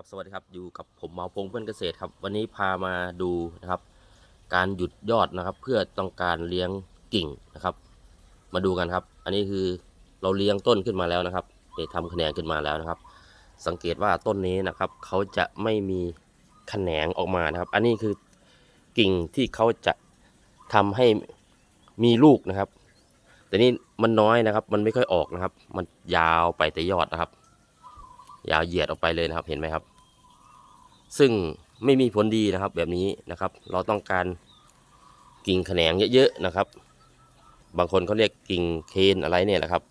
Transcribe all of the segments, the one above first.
ครับสวัสดีครับอยู่กับผมเมาพงเพื่อนเกษตรครับ วันนี้พามาดูนะครับ การหยุดยอดนะครับ เพื่อต้องการเลี้ยงกิ่งนะครับ มาดูกันครับ อันนี้คือเราเลี้ยงต้นขึ้นมาแล้วนะครับได้ทำแขนงขึ้นมาแล้วนะครับ สังเกตว่าต้นนี้นะครับเขาจะไม่มีแขนงออกมานะครับ อันนี้คือกิ่งที่เขาจะทำให้มีลูกนะครับ แต่นี่มันน้อยนะครับ มันไม่ค่อยออกนะครับ มันยาวไปแต่ยอดนะครับ ยาวเหยียดออกไปเลยนะครับเห็นไหมครับ ซึ่งไม่มีผลดีนะครับแบบนี้นะครับ เราต้องการกิ่งแขนงเยอะๆนะครับ บางคนเขาเรียกกิ่งเคนอะไรเนี่ยนะครับ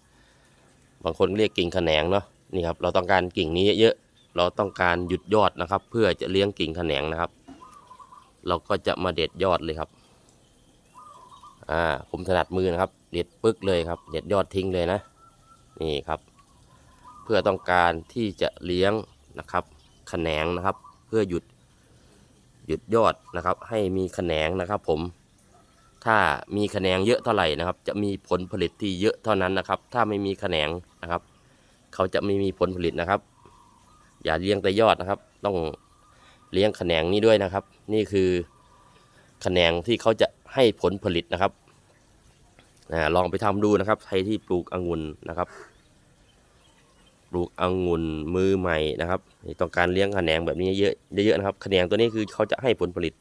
บางคนเรียกกิ่งแขนงเนาะนี่ครับเราต้องการกิ่งนี้เยอะๆเราต้องการหยุดยอดนะครับ เพื่อจะเลี้ยงกิ่งแขนงนะครับ เราก็จะมาเด็ดยอดเลยครับอ่าผมถนัดมือนะครับ เด็ดปึ๊กเลยครับ เด็ดยอดทิ้งเลยนะ นี่ครับ พื่อต้องการที่จะเลี้ยงนะครับแขนงนะครับ เพื่อหยุดหยุดยอดนะครับ ให้มีแขนงนะครับ ผม ถ้ามีแขนงเยอะเท่าไหร่นะครับ จะมีผลผลิตที่เยอะเท่านั้นนะครับ ถ้าไม่มีแขนงนะครับ เขาจะไม่มีผลผลิตนะครับ อย่าเลี้ยงแต่ยอดนะครับ ต้องเลี้ยงแขนงนี้ด้วยนะครับ นี่คือแขนงที่เขาจะให้ผลผลิตนะครับลองไปทำดูนะครับใครที่ปลูกองุ่นนะครับ ปลูกองุ่นมือใหม่นะครับ ต้องการเลี้ยงแขนงแบบนี้เยอะเยอะๆนะครับแขนงตัวนี้คือเขาจะให้ผลผลิต